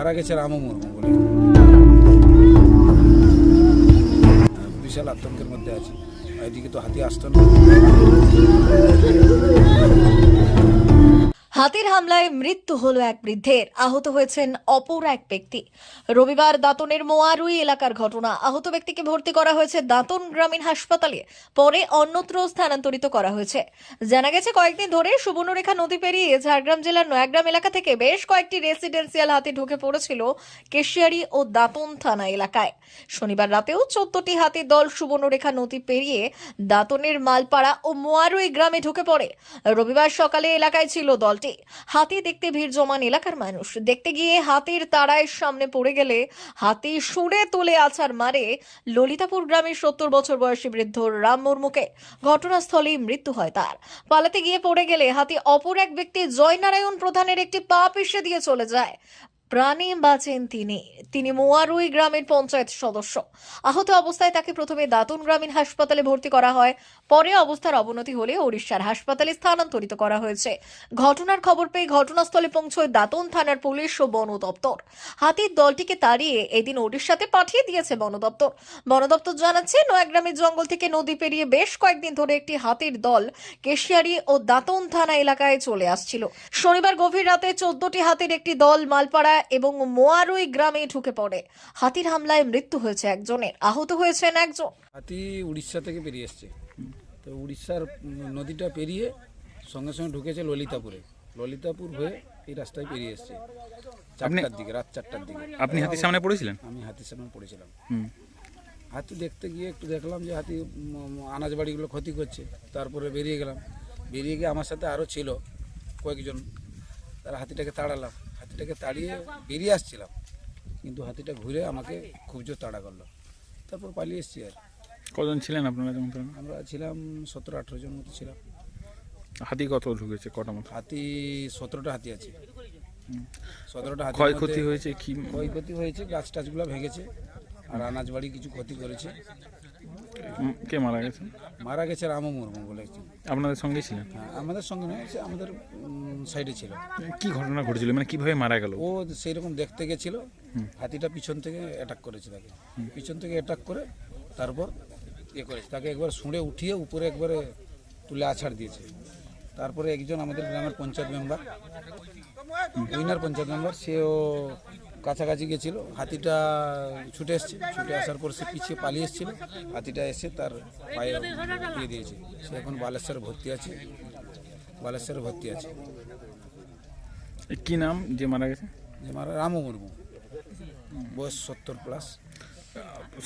মারা গেছে রামু মুর্মু বলে। বিশাল আতঙ্কের মধ্যে আছে। এদিকে তো হাতি আসতো না। হাতির হামলায় মৃত্যু হলো এক বৃদ্ধের। আহত হয়েছেন অপর এক ব্যক্তি। রবিবার দাঁতনের মোয়ারুই এলাকার ঘটনা। আহত ব্যক্তিকে ভর্তি করা হয়েছে দাঁতন গ্রামীণ হাসপাতালে। পরে অন্যত্র স্থানান্তরিত করা হয়েছে। জানা গেছে, কয়েকদিন ধরে সুবর্ণরেখা নদী পেরিয়ে ঝাড়গ্রাম জেলার নয়াগ্রাম এলাকা থেকে বেশ কয়েকটি রেসিডেন্সিয়াল হাতি ঢুকে পড়েছিল কেশিয়ারি ও দাঁতন থানা এলাকায়। শনিবার রাতেও চোদ্দটি হাতির দল সুবর্ণরেখা নদী পেরিয়ে দাঁতনের মালপাড়া ও মোয়ারুই গ্রামে ঢুকে পড়ে। রবিবার সকালে এলাকায় ছিল দলটি। হাতি হাতি দেখতে ভিড় জমান এলাকার মানুষ। দেখতে গিয়ে হাতির তাড়ায় সামনে পড়ে গেলে হাতি সুরে তুলে আছার মারে ললিতাপুর গ্রামের সত্তর বছর বয়সী বৃদ্ধ রাম মুর্মুকে। ঘটনাস্থলেই মৃত্যু হয় তার। পালাতে গিয়ে পড়ে গেলে হাতি অপর এক ব্যক্তি জয়নারায়ণ প্রধানের একটি পা পিষে দিয়ে চলে যায়। প্রাণে বাঁচেন তিনি। তিনি মোয়ারুই গ্রামের পঞ্চায়েত সদস্য। আহত অবস্থায় তাকে প্রথমে দাতুন গ্রামীণ হাসপাতালে ভর্তি করা হয়, পরে অবস্থার অবনতি হলে ওড়িশার হাসপাতালে স্থানান্তরিত করা হয়েছে। ঘটনার খবর পেয়ে ঘটনাস্থলে পৌঁছয় দাতন থানার পুলিশ ও বন দপ্তর। হাতির দলটিকে তাড়িয়ে এদিন ওড়িশাতে পাঠিয়ে দিয়েছে বন দপ্তর। বন দপ্তর জানাচ্ছে, নয়াগ্রামের জঙ্গল থেকে নদী পেরিয়ে বেশ কয়েকদিন ধরে একটি হাতির দল কেশিয়ারি ও দাতন থানা এলাকায় চলে আসছিল। শনিবার গভীর রাতে চোদ্দটি হাতির একটি দল মালপাড়া এবং মোয়ারুই গ্রামে ঢুকে পড়ে। হাতির হামলায় মৃত্যু হয়েছে একজনের। আহত হয়েছেন একজন। হাতি উড়িষ্যা থেকে বেরিয়ে এসছে। তো উড়িষ্যার নদীটা পেরিয়ে সঙ্গে সঙ্গে ঢুকেছে ললিতাপুরে। ললিতাপুর হয়ে এই রাস্তায় পেরিয়ে এসছে। চারটার দিকে রাত চারটার দিকে। আপনি হাতির সামনে পড়েছিলেন? আমি হাতির সামনে পড়েছিলাম। হাতি দেখতে গিয়ে একটু দেখলাম যে হাতি আনাজ বাড়িগুলো ক্ষতি করছে। তারপরে বেরিয়ে গেলাম। বেরিয়ে গিয়ে আমার সাথে আরও ছিল কয়েকজন। তারা হাতিটাকে তাড়ালাম। হাতিটাকে তাড়িয়ে বেরিয়ে আসছিলাম। কিন্তু হাতিটা ঘুরে আমাকে খুব জোর তাড়া করল। তারপর পালিয়ে এসছি আর। কজন ছিলেন আপনারা যেমন আমরা ছিলাম সতেরো আঠেরো জন মতো ছিলাম। হাতি কত ঢুকেছে কটা মতো? হাতি সতেরোটা হাতি আছে। সতেরোটা হাতি ক্ষয়ক্ষতি হয়েছে কি? ক্ষয়ক্ষতি হয়েছে গাছ টাছগুলো ভেঙেছে আর আনাজ বাড়ি কিছু ক্ষতি করেছে। কে মারা গেছে? মারা গেছে রামু মুর্মু বলে একজন। আপনাদের সঙ্গে ছিলেন হ্যাঁ, আমাদের সঙ্গে নয় সে আমাদের সাইডে ছিল। কি ঘটনা ঘটেছিল? মানে কীভাবে মারা গেল? ও সেই রকম দেখতে গেছিল হাতিটা পিছন থেকে অ্যাটাক করেছে তাকে। পিছন থেকে অ্যাটাক করে তারপর ইয়ে করেছে। তাকে একবার শুঁড়ে উঠিয়ে উপরে একবারে তুলে আছাড় দিয়েছে। তারপরে একজন আমাদের গ্রামের panchayat member winner panchayat member সেও কাছাকাছি গেছিল হাতিটা ছুটে এসছে ছুটে আসার পর সে পিছিয়ে পালিয়ে এসেছিল হাতিটা এসে তার পায়ে দিয়ে দিয়েছে। সে এখন বালেশ্বরে ভর্তি আছে বালেশ্বরে ভর্তি আছে। কি নাম যে মারা গেছে? যে মারা রামু মুর্মু বয়স সত্তর প্লাস।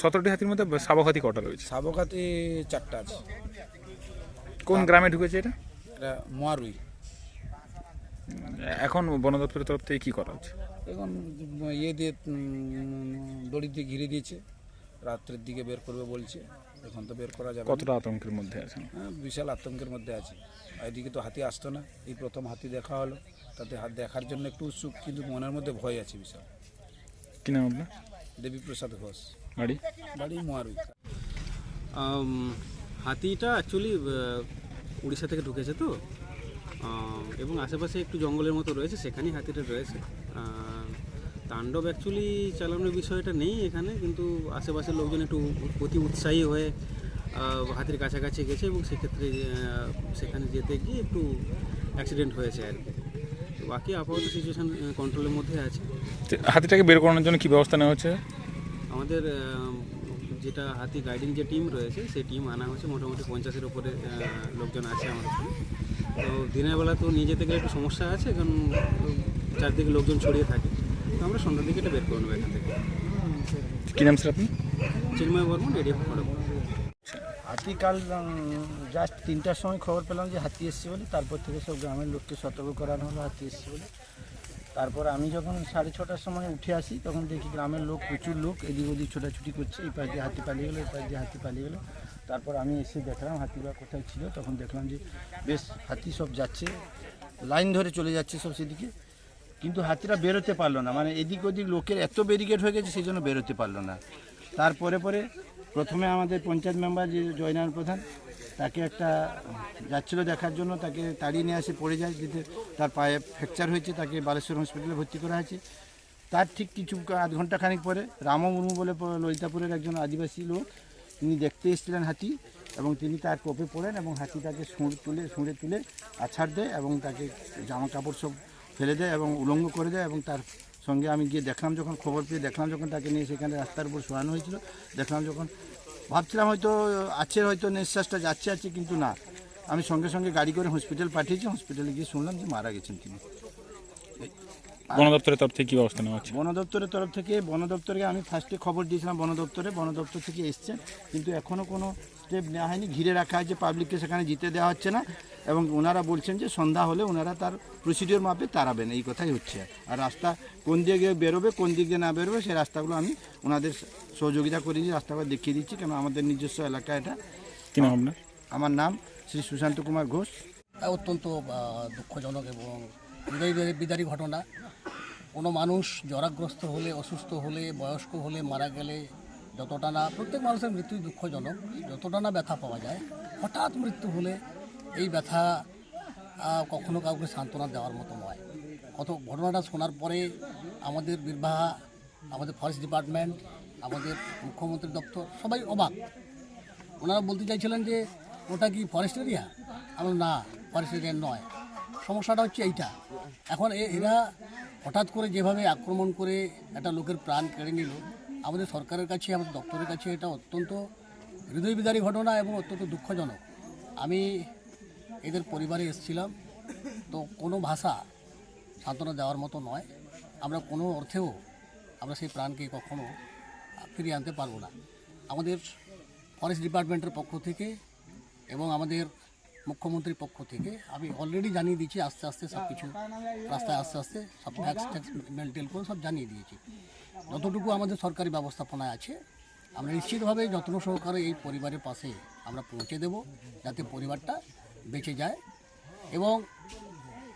সতেরোটি হাতির মধ্যে শাবক হাতি কটা রয়েছে? সাবকাতে চারটা আছে। কোন গ্রামে ঢুকেছে এটা? এটা মোয়ারুই। এখন বন দপ্তরের তরফ থেকে কী করা হচ্ছে? এখন ইয়ে দিয়ে দড়ি দিয়ে ঘিরে দিয়েছে রাত্রের দিকে বের করবে বলছে এখন তো বের করা যাবে কতটা আতঙ্কের মধ্যে আছেন? হ্যাঁ, বিশাল আতঙ্কের মধ্যে আছে। এদিকে তো হাতি আসতো না এই প্রথম হাতি দেখা হলো তাতে হাত দেখার জন্য একটু উৎসুক কিন্তু মনের মধ্যে ভয় আছে বিশাল। কি নাম আপনার? দেবীপ্রসাদ ঘোষ। বাড়ি? বাড়ি মোয়ারুই। হাতিটা অ্যাকচুয়ালি উড়িষ্যা থেকে ঢুকেছে তো এবং আশেপাশে একটু জঙ্গলের মতো রয়েছে সেখানেই হাতিটা রয়েছে। তাণ্ডব অ্যাকচুয়ালি চালানোর বিষয়টা নেই এখানে কিন্তু আশেপাশের লোকজন একটু অতি উৎসাহী হয়ে হাতির কাছাকাছি গেছে এবং সেক্ষেত্রে সেখানে যেতে গিয়ে একটু অ্যাক্সিডেন্ট হয়েছে আর কি। তো বাকি আপাতত সিচুয়েশান কন্ট্রোলের মধ্যে আছে। হাতিটাকে বের করানোর জন্য কী ব্যবস্থা নেওয়া হচ্ছে? আমাদের যেটা হাতি গাইডিং যে টিম রয়েছে সেই টিম আনা হচ্ছে মোটামুটি পঞ্চাশের উপরে আহ, লোকজন আছে আমাদের তো দিনের বেলা তো নিয়ে যেতে গেলে একটু সমস্যা আছে কারণ চারদিকে লোকজন ছড়িয়ে থাকে। তো আমরা সন্ধ্যার দিকে এটা বের করে নেব এখান থেকে। কি নাম স্যার আপনি চিন্ময় বর্মন রেডিও খড়গপুর হাতি কাল জাস্ট তিনটার সময় খবর পেলাম যে হাতি এসছে বলে তারপর থেকে সব গ্রামের লোককে সতর্ক করানো হলো হাতি এসছে বলে। তারপর আমি যখন সাড়ে ছটার সময় উঠে আসি তখন দেখি গ্রামের লোক প্রচুর লোক এদিক ওদিক ছোটাছুটি করছে এই পাশ দিয়ে হাতি পালিয়ে গেলো এই পাশ দিয়ে হাতি পালিয়ে গেলো। তারপর আমি এসে দেখলাম হাতিরা কোথায় ছিল, তখন দেখলাম যে বেশ হাতি সব যাচ্ছে, লাইন ধরে চলে যাচ্ছে সব সেদিকে, কিন্তু হাতিরা বেরোতে পারল না। মানে এদিক ওদিক লোকের এত ব্যারিকেড হয়ে গেছে, সেই জন্য বেরোতে পারল না। তারপরে পরে প্রথমে আমাদের পঞ্চায়েত মেম্বার যে জয়নারায়ণ প্রধান, তাকে একটা যাচ্ছিল দেখার জন্য, তাকে তাড়িয়ে নিয়ে আসে পড়ে যায়, যেতে তার পায়ে ফ্র্যাকচার হয়েছে, তাকে বালেশ্বর হসপিটালে ভর্তি করা হয়েছে। তার ঠিক কিছু আধ ঘণ্টা খানিক পরে রাম মুর্মু বলে ললিতাপুরের একজন আদিবাসী লোক তিনি দেখতে এসেছিলেন হাতি এবং তিনি তার কোপে পড়েন এবং হাতিটাকে সুঁড় তুলে, সুঁড়ে তুলে আছাড় দেয় এবং তাকে জামা কাপড় সব ফেলে দেয় এবং উলঙ্গ করে দেয় এবং তার সঙ্গে আমি গিয়ে দেখলাম যখন, খবর পেয়ে দেখলাম যখন তাকে নিয়ে সেখানে রাস্তার উপর শোয়ানো হয়েছিল। দেখলাম যখন, ভাবছিলাম হয়তো আছে, হয়তো নিঃশ্বাসটা যাচ্ছে, আছে, কিন্তু না। আমি সঙ্গে সঙ্গে গাড়ি করে হসপিটাল পাঠিয়েছি। হসপিটালে গিয়ে শুনলাম যে মারা গেছেন তিনি। বন দপ্তরের তরফ থেকে কি ব্যবস্থা নেওয়া হচ্ছে? বন দপ্তরের তরফ থেকে বন দপ্তরকে আমি ফার্স্টে খবর দিয়েছিলাম বন দপ্তরে বন দপ্তর থেকে এসছেন কিন্তু এখনও কোনো স্টেপ নেওয়া হয়নি। ঘিরে রাখা হয়েছে পাবলিককে সেখানে যেতে দেওয়া হচ্ছে না। এবং ওনারা বলছেন যে সন্ধ্যা হলে ওনারা তার প্রসিডিওর মাপে তাড়াবেন এই কথাই হচ্ছে। আর রাস্তা কোন দিকে গিয়ে বেরোবে কোন দিক দিয়ে না বেরোবে সেই রাস্তাগুলো আমি ওনাদের সহযোগিতা করে দিয়ে রাস্তাগুলো দেখিয়ে দিচ্ছি কেন আমাদের নিজস্ব এলাকা এটা। কি নাম আপনার? আমার নাম শ্রী সুশান্ত কুমার ঘোষ। অত্যন্ত দুঃখজনক এবং হৃদয় বিদারী- ঘটনা। কোনো মানুষ জরাগ্রস্ত হলে, অসুস্থ হলে, বয়স্ক হলে, মারা গেলে যতটা না, প্রত্যেক মানুষের মৃত্যু দুঃখজনক, যতটা না ব্যথা পাওয়া যায়, হঠাৎ মৃত্যু হলে এই ব্যথা কখনো কাউকে সান্ত্বনা দেওয়ার মতো নয়। কত, ঘটনাটা শোনার পরে আমাদের বীরবাহা, আমাদের ফরেস্ট ডিপার্টমেন্ট আমাদের মুখ্যমন্ত্রী দপ্তর, সবাই অবাক। ওনারা বলতে চাইছিলেন যে, ওটা কি ফরেস্ট এরিয়া আমরা না ফরেস্ট এরিয়া নয়। সমস্যাটা হচ্ছে এইটা। এখন এরা হঠাৎ করে যেভাবে আক্রমণ করে একটা লোকের প্রাণ কেড়ে নিল, আমাদের সরকারের কাছে, আমাদের দপ্তরের কাছে এটা অত্যন্ত হৃদয়বিদারী ঘটনা এবং অত্যন্ত দুঃখজনক। আমি এদের পরিবারে এসেছিলাম, তো কোনো ভাষা সান্ত্বনা দেওয়ার মতো নয়। আমরা কোনো অর্থেও আমরা সেই প্রাণকে কখনো ফিরিয়ে আনতে পারব না। আমাদের ফরেস্ট ডিপার্টমেন্টের পক্ষ থেকে এবং আমাদের মুখ্যমন্ত্রীর পক্ষ থেকে। আমি অলরেডি জানিয়ে দিয়েছি, আস্তে আস্তে সব কিছু রাস্তায় আস্তে আস্তে সব ট্যাক্স ট্যাক্স মেলটেল করে সব জানিয়ে দিয়েছি। যতটুকু আমাদের সরকারি ব্যবস্থাপনায় আছে, আমরা নিশ্চিতভাবে যত্ন সহকারে এই পরিবারের পাশে আমরা পৌঁছে দেব, যাতে পরিবারটা বেঁচে যায়। এবং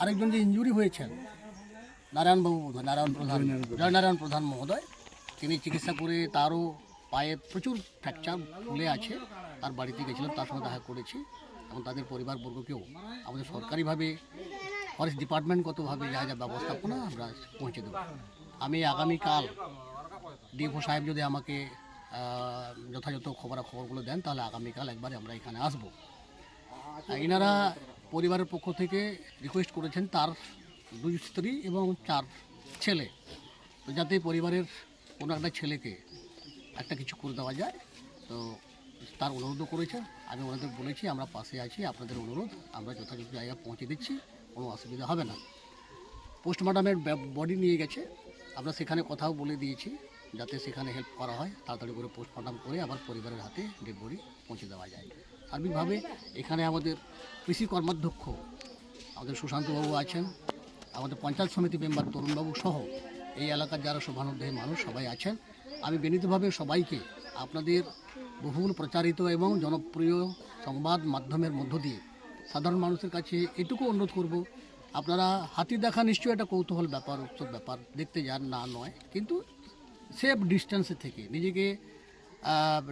আরেকজন যে ইঞ্জুরি হয়েছেন, নারায়ণবাবু নারায়ণ প্রধান, জয়নারায়ণ প্রধান মহোদয়, তিনি চিকিৎসা করে তারও পায়ে প্রচুর ফ্র্যাকচার ফুলে আছে তার বাড়িতে গেছিলাম, তার সঙ্গে দেখা করেছি। এবং তাদের পরিবারবর্গকেও আমাদের সরকারিভাবে ফরেস্ট ডিপার্টমেন্টগতভাবে যা যা ব্যবস্থাপনা আমরা পৌঁছে দেবো। আমি আগামীকাল ডিএফও সাহেব যদি আমাকে যথাযথ খবরাখবরগুলো দেন, তাহলে আগামীকাল একবার আমরা এখানে আসব। এনারা পরিবারের পক্ষ থেকে রিকোয়েস্ট করেছেন তার দুই স্ত্রী এবং চার ছেলে। তো যাতে পরিবারের কোনো একটা ছেলেকে একটা কিছু করে দেওয়া যায়, তো তার অনুরোধও করেছে। আমি ওনাদের বলেছি, আমরা পাশে আছি, আপনাদের অনুরোধ, আমরা যথাযথ জায়গায় পৌঁছে দিচ্ছি, কোনো অসুবিধা হবে না। পোস্টমর্টমের বডি নিয়ে গেছে। আমরা সেখানে কথাও বলে দিয়েছি, যাতে সেখানে হেল্প করা হয়। তাড়াতাড়ি করে পোস্টমর্টম করে আবার পরিবারের হাতে ডেড বডি পৌঁছে দেওয়া যায়। সার্বিকভাবে এখানে আমাদের কৃষি কর্মাধ্যক্ষ, আমাদের সুশান্তবাবু আছেন, আমাদের পঞ্চায়েত সমিতি মেম্বার তরুণবাবু সহ এই এলাকার যারা শোভানুধ্যায়ী মানুষ সবাই আছেন। আমি বিনীতভাবে সবাইকে আপনাদের বহুল প্রচারিত এবং জনপ্রিয় সংবাদ মাধ্যমের মধ্য দিয়ে। সাধারণ মানুষের কাছে এটুকু অনুরোধ করব, আপনারা হাতি দেখা নিশ্চয়ই একটা কৌতূহল ব্যাপার, উৎসব ব্যাপার দেখতে যান, না নয়, কিন্তু সেফ ডিস্টেন্সে থেকে নিজেকে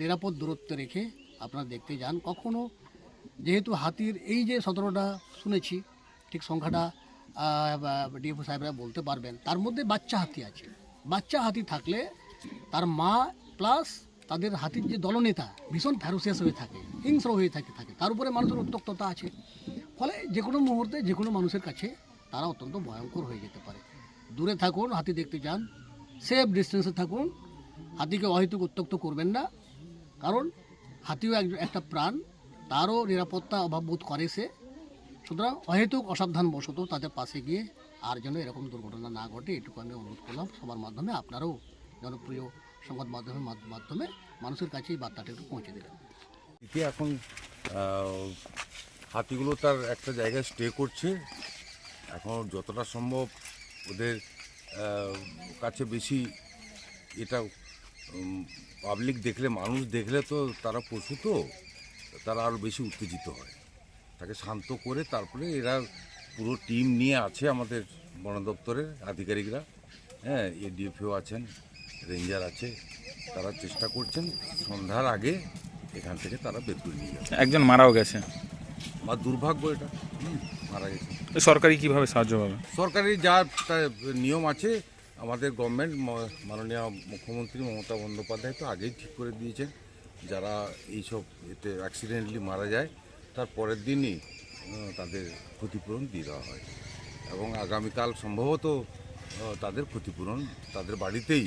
নিরাপদ দূরত্বে রেখে আপনারা দেখতে যান। কখনো যেহেতু হাতির এই যে সতেরোটা শুনেছি, ঠিক সংখ্যাটা ডিএফও সাহেবরা বলতে পারবেন, তার মধ্যে বাচ্চা হাতি আছে। বাচ্চা হাতি থাকলে তার মা প্লাস তাদের হাতির যে দলনেতা ভীষণ ফ্যারোসিয়াস হয়ে থাকে, হিংস্র হয়ে থাকে থাকে। তার উপরে মানুষের উত্তক্ততা আছে। ফলে যে কোনো মুহূর্তে যে কোনো মানুষের কাছে তারা অত্যন্ত ভয়ঙ্কর হয়ে যেতে পারে। দূরে থাকুন, হাতি দেখতে যান সেফ ডিস্টেন্সে থাকুন। হাতিকে অহেতুক উত্তক্ত করবেন না। কারণ হাতিও এক- একটা প্রাণ, তারও নিরাপত্তা অভাববোধ করে সে। সুতরাং অহেতুক অসাবধান বশত তাদের পাশে গিয়ে আর যেন এরকম দুর্ঘটনা না ঘটে, এটুকু আমি অনুরোধ করলাম। সবার মাধ্যমে আপনারাও জনপ্রিয় সংবাদ মাধ্যমের মাধ্যমে মানুষের কাছে এই বার্তাটা একটু পৌঁছে দিলেন এতে এখন হাতিগুলো তার একটা জায়গায় স্টে করছে। এখন যতটা সম্ভব ওদের কাছে বেশি এটা পাবলিক দেখলে, মানুষ দেখলে তো তারা পশু তো, তারা আরও বেশি উত্তেজিত হয়। তাকে শান্ত করে তারপরে এরা পুরো টিম নিয়ে আছে আমাদের বন দপ্তরের আধিকারিকরা। হ্যাঁ এডিএফও আছেন। রেঞ্জার আছে তারা চেষ্টা করছেন সন্ধ্যার আগে এখান থেকে তারা বের করে নিয়ে যাবে। একজন মারাও গেছে। বা দুর্ভাগ্য এটা হুম, মারা গেছে। সরকারি কীভাবে সাহায্য পাবে? সরকারি যা নিয়ম আছে আমাদের গভর্নমেন্ট মাননীয় মুখ্যমন্ত্রী মমতা বন্দ্যোপাধ্যায় তো আগেই ঠিক করে দিয়েছেন যারা এইসব এতে অ্যাক্সিডেন্টলি মারা যায় তার পরের দিনই তাদের ক্ষতিপূরণ দিয়ে দেওয়া হয়। এবং আগামীকাল সম্ভবত তাদের ক্ষতিপূরণ তাদের বাড়িতেই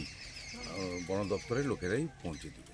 বন দপ্তরের লোকেরাই পৌঁছে দেবে।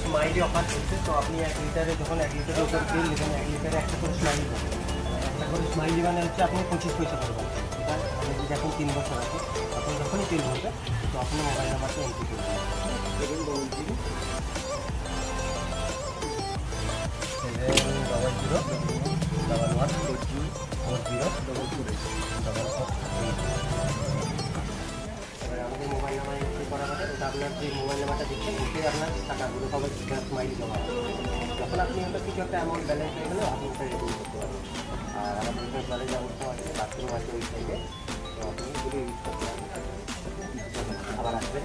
smiley offer চলছে তো আপনি এক লিটারে যখন এক লিটারের উপর বিল নেবেন এক লিটারে একটা করে স্মাইলি পাবেন একটা করে স্মাইলি মানে হচ্ছে আপনি পঁচিশ পয়সা আছে? আপনি যদি এখন তিন বছর আছে তখন যখনই তেল ভরবে তো আপনি মোবাইল নাম্বারটা এন্ট্রি করবেন seven double zero double zero double one four zero four zero double two double four eight আপনার যে মোবাইল নাম্বারটা দিচ্ছেন ওতে আপনার টাকাগুলো সবাই স্মাইল জমা হবে যখন আপনি ওটা কিছু একটা অ্যামাউন্ট ব্যালেন্স হয়ে গেলে, আপনি ওটা রেডিং করতে পারবেন। আর আমাদের এখানে ব্যালেন্স অবস্থা আছে বাথরুম আছে, ওই সাইডে তো আপনি ইউজ করতে পারবেন। আবার আসবেন।